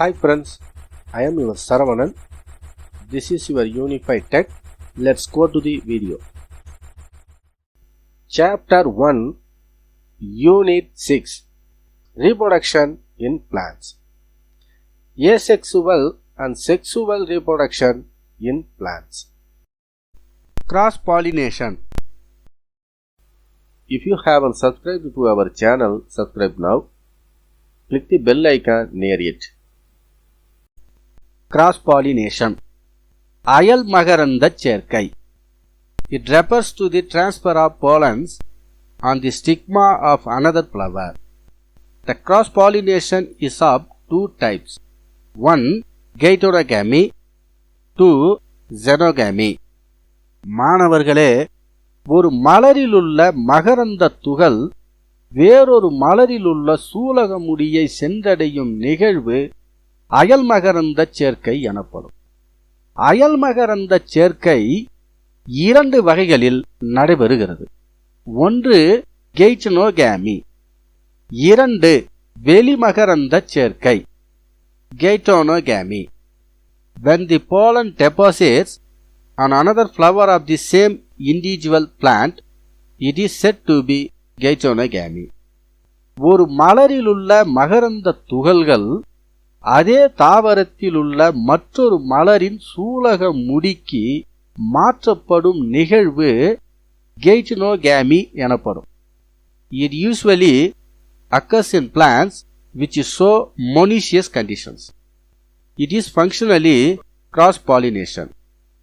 Hi friends, I am your Saravanan. This is your Unified Tech. Let's go to the video. Chapter 1 Unit 6 Reproduction in Plants Asexual and Sexual Reproduction in Plants Cross pollination. If you haven't subscribed to our channel, subscribe now. Click the bell icon near it. Cross pollination அயல் மகரந்த சேர்க்கை it refers to the transfer of pollens on the stigma of another flower the cross pollination is of two types one geitonogamy two xenogamy மாணவர்களே ஒரு மலரிலுள்ள மகரந்த துகள் வேறொரு மலரிலுள்ள சூலகமுடியை சென்றடையும் நிகழ்வு அயல் மகரந்த சேர்க்கை எனப்படும். அயல் மகரந்த சேர்க்கை இரண்டு வகைகளில் நடைபெறுகிறது. ஒன்று கெய்டனோகேமி இரண்டு வெளிமகரந்த சேர்க்கை கெய்டோனோகேமி. When the pollen deposits on another flower of the same individual plant it is said to be கெய்டோனோகேமி ஒரு மலரிலுள்ள மகரந்த துகள்கள் அதே தாவரத்தில் உள்ள மற்றொரு மலரின் சூலக முடிக்கு மாற்றப்படும் நிகழ்வு கெய்டனோகேமி எனப்படும் It usually occurs in plants which show monoecious conditions. It is functionally cross-pollination,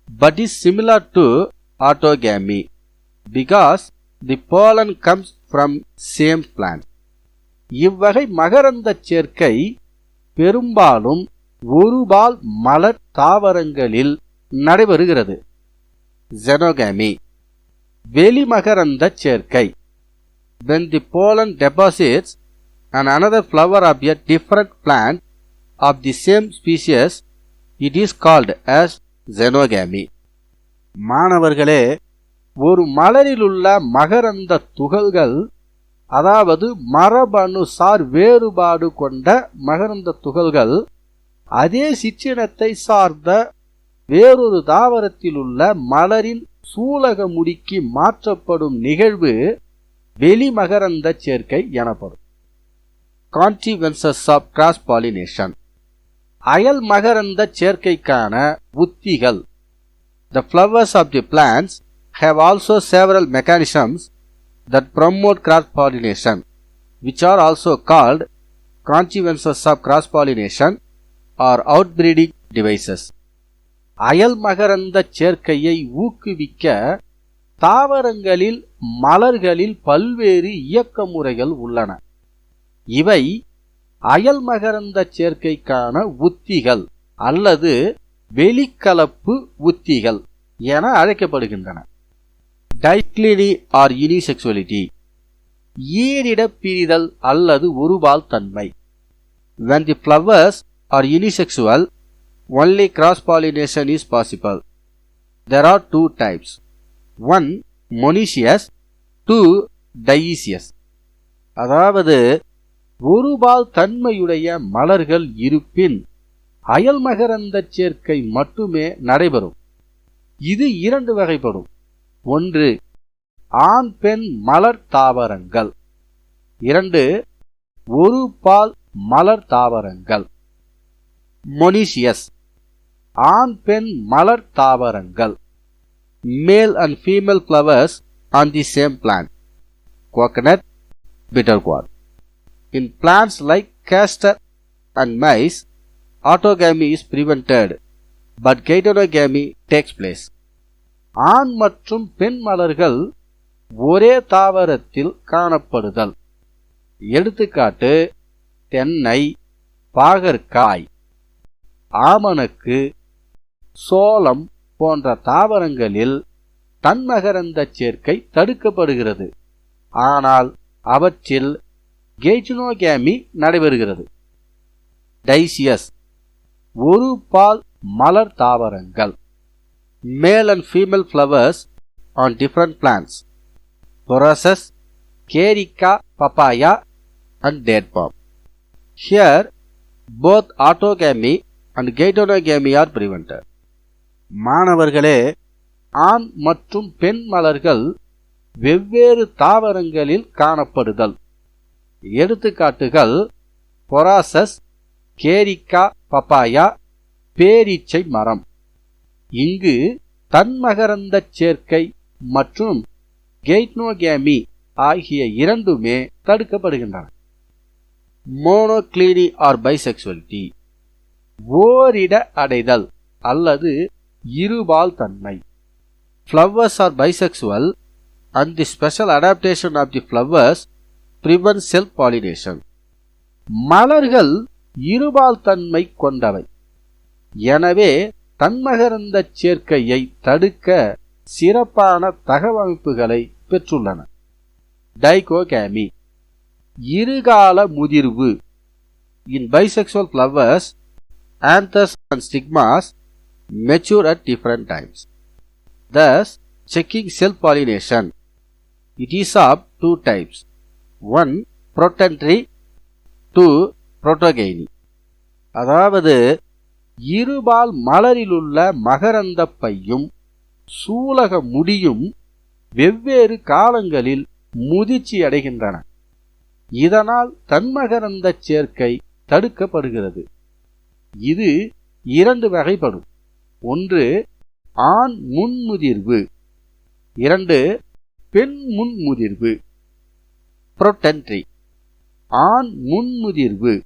but is similar to autogamy because the pollen comes from same plant. இவ்வகை மகரந்தச் சேர்க்கை பெரும்பாலும் ஒருபால் மலர் தாவரங்களில் நடைபெறுகிறது ஜெனோகமி வெளிமகரந்தச் சேர்க்கை when the pollen deposits on another flower of a different plant of the same species it is called as xenogamy மாணவர்களே ஒரு மலரிலுள்ள மகரந்த துகள்கள் அதாவது மரபணு சார் வேறுபாடு கொண்ட மகரந்த துகள்கள் அதே சிற்றினத்தை சார்ந்த வேறொரு தாவரத்தில் உள்ள மலரின் சூலக முடிக்கு மாற்றப்படும் நிகழ்வு வெளிமகரந்த சேர்க்கை எனப்படும். கான்டிவென்சஸ் ஆஃப் கிராஸ் பாலினேஷன் அயல் மகரந்த சேர்க்கைக்கான உத்திகள். The flowers of the plants have also several mechanisms that promote cross pollination, which are also called consequences of cross pollination or outbreeding devices. அயல் மகரந்த சேர்க்கையை ஊக்குவிக்க தாவரங்களில் மலர்களில் பல்வேறு இயக்க முறைகள் உள்ளன இவை அயல் மகரந்த சேர்க்கைக்கான உத்திகள் அல்லது வெளிக்கலப்பு உத்திகள் என அழைக்கப்படுகின்றன டைக்ளினி ஆர் யூனிசெக்சுவலிட்டி ஈரிடப் பிரிதல் அல்லது ஒருபால் தன்மை when the flowers are unisexual only cross pollination is possible there are two types one monoecious two dioecious அதாவது ஒருபால் தன்மையுடைய மலர்கள் இருப்பின் அயல் மகரந்த சேர்க்கை மட்டுமே நடைபெறும் இது இரண்டு வகைப்படும் ஒன்று ஆண் பெண் மலர் தாவரங்கள் இரண்டு ஒரு பால் மலர் தாவரங்கள் மொனிஷியஸ் ஆண் பெண் மலர் தாவரங்கள் மேல் and female flowers on the same plant coconut bitter gourd. In plants like castor and maize, autogamy is prevented, but geitonogamy takes place. ஆண் மற்றும் பெண் மலர்கள் ஒரே தாவரத்தில் காணப்படுதல். எடுத்துக்காட்டு தென்னை பாகற்காய் ஆமணக்கு சோளம் போன்ற தாவரங்களில் தன்மகரந்த சேர்க்கை தடுக்கப்படுகிறது. ஆனால் அவற்றில் கேஜினோகேமி நடைபெறுகிறது. டைசியஸ் ஒரு பால் மலர் தாவரங்கள். Male and female flowers on different plants. Borassus, Carica papaya, and date palm. Here, both autogamy and geitonogamy are prevented. மாணவர்களே ஆண் மற்றும் பெண் மலர்கள் வெவ்வேறு தாவரங்களில் காணப்படுதல் எடுத்துக்காட்டுகள் பொராசஸ் கேரிக்கா பப்பாயா பேரீச்சை மரம் இங்கு தன்மகரந்தச் சேர்க்கை மற்றும் கெய்ட்னோகேமி ஆகிய இரண்டுமே தடுக்கப்படுகின்றன. மோனோக்ளீனி ஆர் பைசெக்சுவலிட்டி ஓரிட அடைதல் அல்லது இருபால் தன்மை. Flowers are bisexual and the special adaptation of the flowers prevent self pollination மலர்கள் இருபால் தன்மை கொண்டவை. எனவே தன்மகரந்த சேர்க்கையை தடுக்க சிறப்பான தகவமைப்புகளை பெற்றுள்ளன டைகோகேமி இருகால முதிர்வு in bisexual flowers anthers and stigmas mature at different times. Thus, checking self-pollination. It is of two types. One, protentry. Two, protogeny. அதாவது இருபால் மலரிலுள்ள மகரந்தப்பையும் சூலக முடியும் வெவ்வேறு காலங்களில் முதிர்ச்சி அடைகின்றன. இதனால் தன்மகரந்த சேர்க்கை தடுக்கப்படுகிறது. இது இரண்டு வகைப்படும். ஒன்று ஆண் முன்முதிர்வு. இரண்டு பெண் முன்முதிர்வு. புரொட்டன்ட்ரி ஆண் முன்முதிர்வு.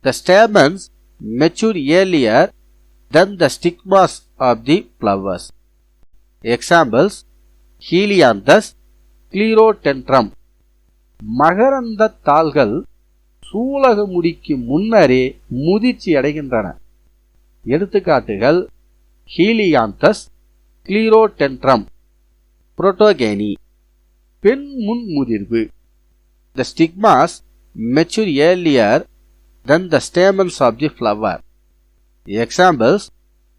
The stamens mature earlier then the stigmas of the flowers examples Helianthus Clerodendrum மகரந்த தாள்கள் சூலக முடிக்கு முன்னரே முதிர்ச்சி அடைகின்றன. எடுத்துக்காட்டுகள் ஹீலியாந்தஸ் கிளீரோடென்ட்ரம் புரோட்டோகேனி பெண் முன்முதிர்வு the stigmas mature earlier than the stamens of the flower examples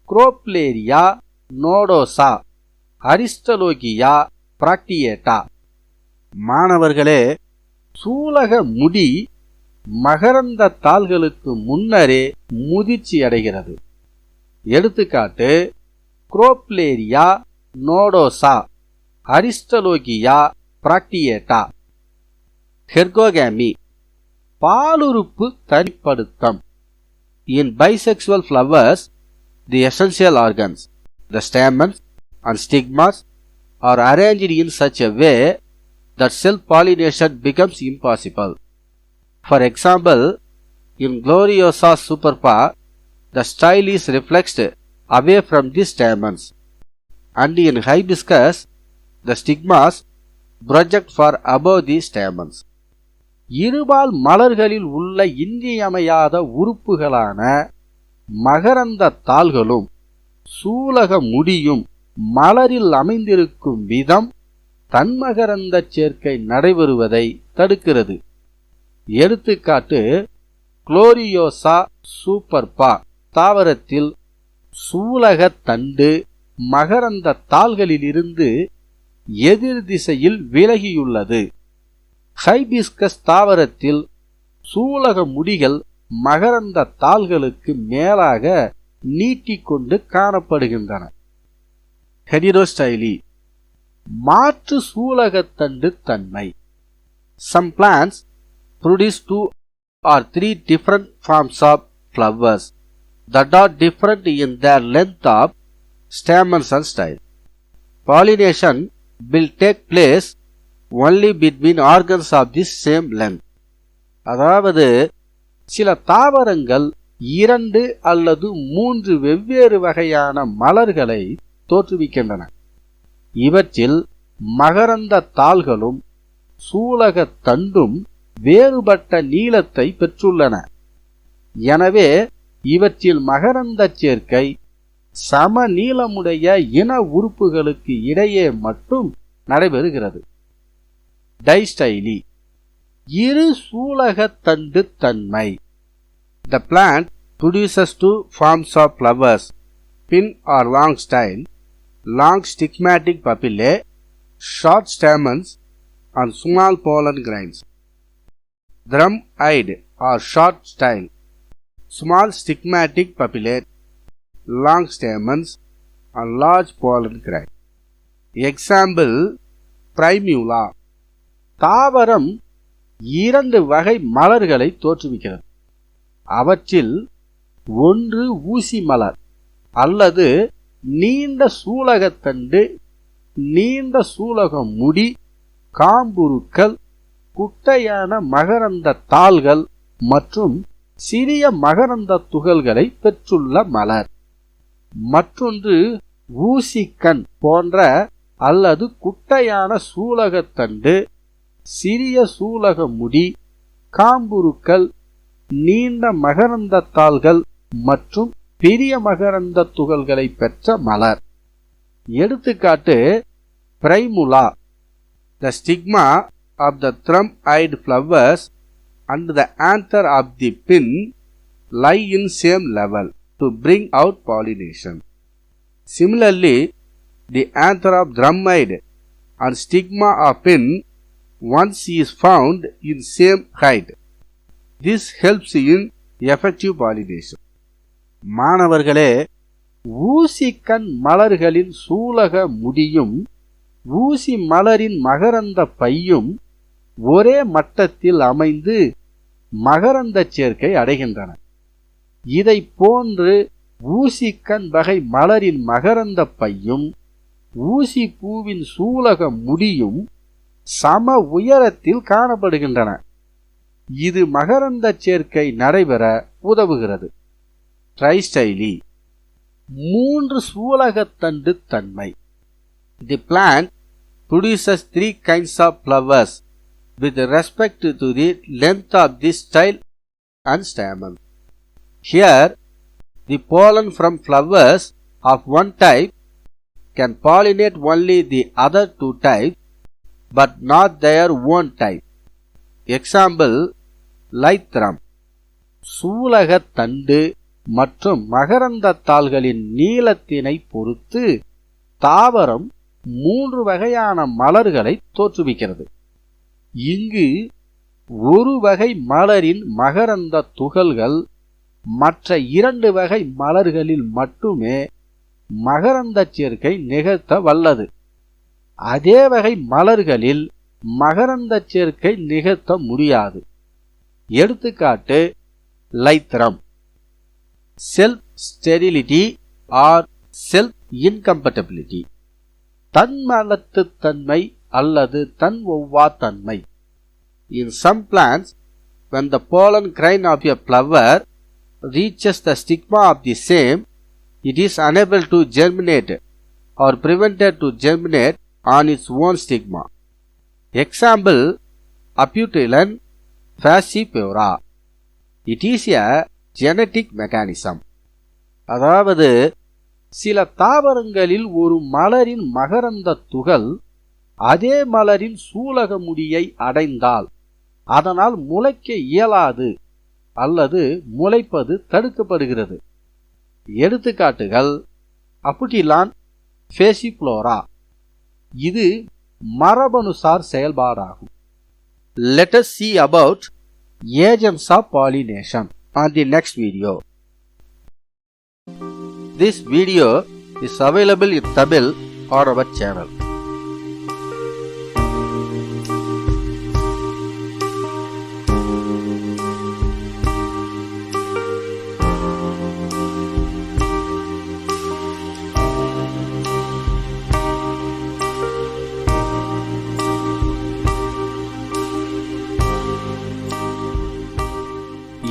Crotalaria nodosa Aristolochia practiata. மாணவர்களே சூலக முடி மகரந்த தாள்களுக்கு முன்னரே முதிர்ச்சி அடைகிறது. எடுத்துக்காட்டு குரோப்லேரியா nodosa அரிஸ்டலோகியா பிராக்டியேட்டா ஹெர்கோகேமி பாலுறுப்பு தனிப்படுத்தம் in bisexual flowers the essential organs the stamens and stigmas are arranged in such a way that self-pollination becomes impossible. For example, in Gloriosa superpa, the style is reflexed away from the stamens, and in Hibiscus, the stigmas project far above the stamens. இருபால் மலர்களில் உள்ள இன்றியமையாத உறுப்புகளான மகரந்த தாள்களும் சூலக முடியும் மலரில் அமைந்திருக்கும் விதம் தன்மகரந்த சேர்க்கை நடைபெறுவதை தடுக்கிறது. எடுத்துக்காட்டு குளோரியோசா சூப்பர்பா தாவரத்தில் சூலக தண்டு மகரந்த தாள்களிலிருந்து எதிர் திசையில் விலகியுள்ளது. ஹைபிஸ்கஸ் தாவரத்தில் சூலக முடிகள் மகரந்த தாள்களுக்கு மேலாக நீட்டிக்கொண்டு காணப்படுகின்றன. ஹெடிரோஸ்டைலி மாற்று சூலகத்தண்டு தன்மை. Some plants produce two or three different forms of flowers that are different in their length of stamens and style pollination will take place only between organs of the same length. அதாவது சில தாவரங்கள் இரண்டு அல்லது மூன்று வெவ்வேறு வகையான மலர்களை தோற்றுவிக்கின்றன. இவற்றில் மகரந்த தாள்களும் சூலக தண்டும் வேறுபட்ட நீளத்தை பெற்றுள்ளன. எனவே இவற்றில் மகரந்த சேர்க்கை சம நீளமுடைய இன உறுப்புகளுக்கு இடையே மட்டும் நடைபெறுகிறது. டைஸ்டைலி இரு சூலகத்தண்டு தன்மை the plant produces two forms of flowers pin or long style long stigmatic papillae short stamens and small pollen grains drum eyed or short style small stigmatic papillate, long stamens, and large pollen grain. Example Primula தாவரம் இரண்டு வகை மலர்களை தோற்றுவிக்கிறது. அவற்றில் ஒன்று ஊசி மலர் அல்லது நீண்ட சூலகத்தண்டு நீண்ட சூலக முடி காம்புருக்கள் குட்டையான மகரந்த தாள்கள் மற்றும் சிறிய மகரந்த துகள்களை பெற்றுள்ள மலர். மற்றொன்று ஊசிக்கண் போன்ற அல்லது குட்டையான சூலகத்தண்டு சிறிய சூலக முடி காம்புருக்கள் நீண்ட மகரந்த தாள்கள் மற்றும் பெரிய மகரந்த துகள்களை பெற்ற மலர். எடுத்துக்காட்டு Primula. The stigma of the thrum eyed flowers and the anther of the pin lie in same level to bring out pollination similarly the anther of thrum eyed and stigma of pin once is found in same height. This helps in effective pollination. மாணவர்களே ஊசிக்கண் மலர்களின் சூலக முடியும் ஊசி மலரின் மகரந்த பையும் ஒரே மட்டத்தில் அமைந்து மகரந்த சேர்க்கை அடைகின்றன இதை போன்று ஊசிக்கண் வகை மலரின் மகரந்த பையும் ஊசி பூவின் சூலக முடியும் சம உயரத்தில் காணப்படுகின்றன இது மகரந்த சேர்க்கை நடைபெற உதவுகிறது ட்ரைஸ்டைலி மூன்று சூலகத்தண்டு தன்மை the plant produces three kinds of flowers with respect to the length of the style and stamen here the pollen from flowers of one type can pollinate only the other two types but not their own type. Example Lythrum சூலகத் தண்டு மற்றும் மகரந்த தாள்களின் நீளத்தினை பொறுத்து தாவரம் மூன்று வகையான மலர்களை தோற்றுவிக்கிறது. இங்கு ஒரு வகை மலரின் மகரந்த துகள்கள் மற்ற இரண்டு வகை மலர்களில் மட்டுமே மகரந்த சேர்க்கை நிகழ்த்த வல்லது அதே வகை மலர்களில் மகரந்த சேர்க்கை நிகழ்த்த முடியாது. எடுத்துக்காட்டு Lythrum self sterility or self incompatibility தன்மலத்து தன்மை அல்லது தன் ஒவ்வா தன்மை. In some plants when the pollen grain of a flower reaches the stigma of the same it is unable to germinate or prevented to germinate on its own stigma. Example Aputilon fascipura. It is a genetic mechanism. அதாவது சில தாவரங்களில் ஒரு மலரின் மகரந்த துகள் அதே மலரின் சூலக முடியை அடைந்தால் அதனால் முளைக்க இயலாது அல்லது முளைப்பது தடுக்கப்படுகிறது எடுத்துக்காட்டுகள் அப்புட்டிலான் ஃபேசிப்ளோரா இது மரபணுசார் செயல்பாடாகும் let us see about agents of pollination on the next video this video is available in tamil on our channel